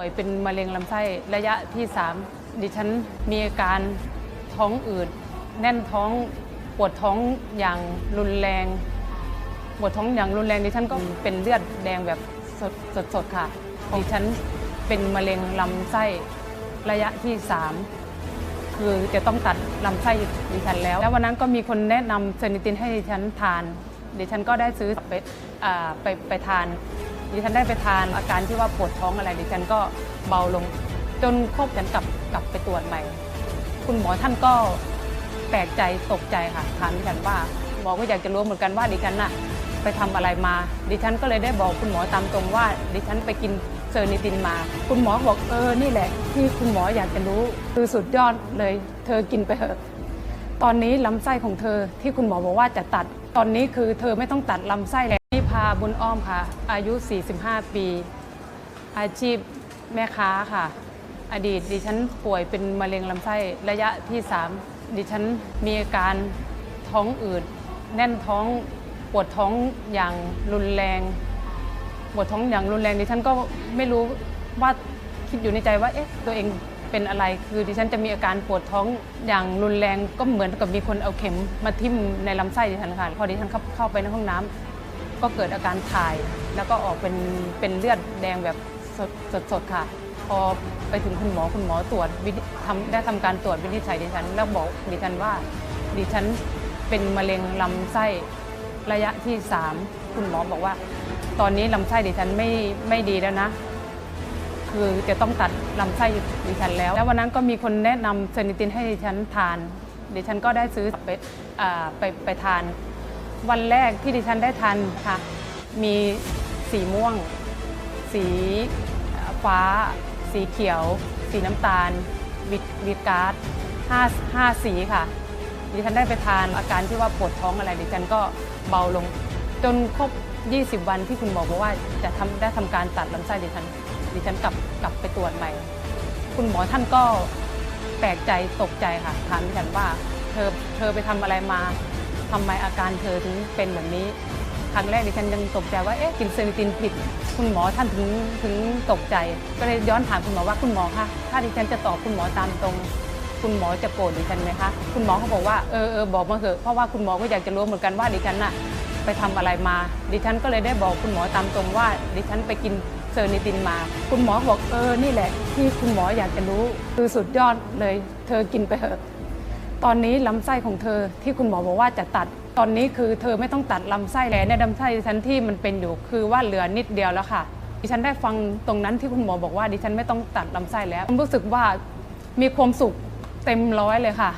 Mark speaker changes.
Speaker 1: ป่วยเป็นมะเร็งลำไส้ระยะที่ 3 ดิฉันมีอาการท้องอืด แน่นท้องปวดท้องอย่างรุนแรง ปวดท้องอย่างรุนแรงดิฉันก็เป็นเลือดแดงแบบสดสดสดค่ะดิฉันเป็นมะเร็งลำไส้ระยะที่ 3 คือจะต้องตัดลำไส้ดิฉันแล้ว แล้ววันนั้นก็มีคนแนะนำเซนิตินให้ดิฉันทานดิฉันก็ได้ซื้อไปอไปไปทาน ดิฉันได้ไปทานอาการที่ว่าปวดท้องอะไรดิฉันก็เบาลง จนครบฉันกลับกลับไปตรวจใหม่ คุณหมอท่านก็แปลกใจตกใจค่ะถามดิฉันว่าหมอก็อยากจะรู้เหมือนกันว่าดิฉันน่ะไปทำอะไรมา ดิฉันก็เลยได้บอกคุณหมอตามตรงว่า ดิฉันไปกินเซอร์นิตินมา คุณหมอบอกเออนี่แหละ ที่คุณหมออยากจะรู้คือสุดยอดเลย เธอกินไปเถอะตอนนี้ลำไส้ของเธอที่คุณหมอบอกว่าจะตัด ตอนนี้คือเธอไม่ต้องตัดลำไส้แล้ว นี่พาบุญอ้อมค่ะ อายุ 45 ปี อาชีพแม่ค้าค่ะ อดีตดิฉันป่วยเป็นมะเร็งลำไส้ระยะที่ 3 ดิฉันมีอาการท้องอืด แน่นท้องปวดท้องอย่างรุนแรง ปวดท้องอย่างรุนแรงดิฉันก็ไม่รู้ว่าคิดอยู่ในใจว่าเอ๊ะตัวเองเป็นอะไรคือดิฉันจะมีอาการปวดท้องอย่างรุนแรงก็เหมือนกับมีคนเอาเข็มมาทิ่มในลำไส้ดิฉันค่ะพอดิฉันเข้าเข้าไปในห้องน้ำ ก็เกิดอาการถ่าย แล้วก็ออกเป็นเป็นเลือดแดงแบบสดสดสดค่ะ พอไปถึงคุณหมอคุณหมอตรวจวินิทำได้ทำการตรวจวินิจฉัยดิฉัน แล้วบอกดิฉันว่า ดิฉันเป็นมะเร็งลำไส้ระยะที่ 3 คุณหมอบอกว่า ตอนนี้ลำไส้ดิฉันไม่ไม่ดีแล้วนะ คือจะต้องตัดลำไส้ดิฉันแล้ว แล้ววันนั้นก็มีคนแนะนำเซนิตินให้ดิฉันทานดิฉันก็ได้ซื้อไปอไปไปทาน วันแรกที่ดิฉันได้ทานค่ะ มีสีม่วง สีฟ้า สีเขียว สีน้ำตาล วิตวิตการ์ดห้าห้าสีค่ะ ดิฉันได้ไปทานอาการที่ว่าปวดท้องอะไร ดิฉันก็เบาลง จนครบ 20 วันที่คุณหมอบอกว่าจะทำได้ทำการตัดลำไส้ดิฉัน ดิฉันกลับกลับไปตรวจใหม่ คุณหมอท่านก็แปลกใจตกใจค่ะ ถามดิฉันว่าเธอเธอไปทำอะไรมา ทำไมอาการเธอถึงเป็นแบบนี้ ครั้งแรกดิฉันยังตกใจว่าเอ๊ะกินเซนิตินผิด คุณหมอท่านถึงถึงตกใจ ก็เลยย้อนถามคุณหมอว่าคุณหมอคะถ้าดิฉันจะตอบคุณหมอตามตรง คุณหมอจะโกรธดิฉันไหมคะคุณหมอเขาบอกว่าเออเออบอกมาเถอะเพราะว่าคุณหมอก็อยากจะรู้เหมือนกันว่าดิฉันน่ะไปทำอะไรมา ดิฉันก็เลยได้บอกคุณหมอตามตรงว่า ดิฉันไปกินเซอร์นิตินมา คุณหมอบอกเออนี่แหละ ที่คุณหมออยากจะรู้คือสุดยอดเลย เธอกินไปเถอะ ตอนนี้ลำไส้ของเธอที่คุณหมอบอกว่าจะตัด ตอนนี้คือเธอไม่ต้องตัดลำไส้แล้วในลำไส้ดิฉันที่มันเป็นอยู่คือว่าเหลือนิดเดียวแล้วค่ะ ดิฉันได้ฟังตรงนั้นที่คุณหมอบอกว่าดิฉันไม่ต้องตัดลำไส้แล้วผมรู้สึกว่ามีความสุขเต็มร้อยเลยค่ะ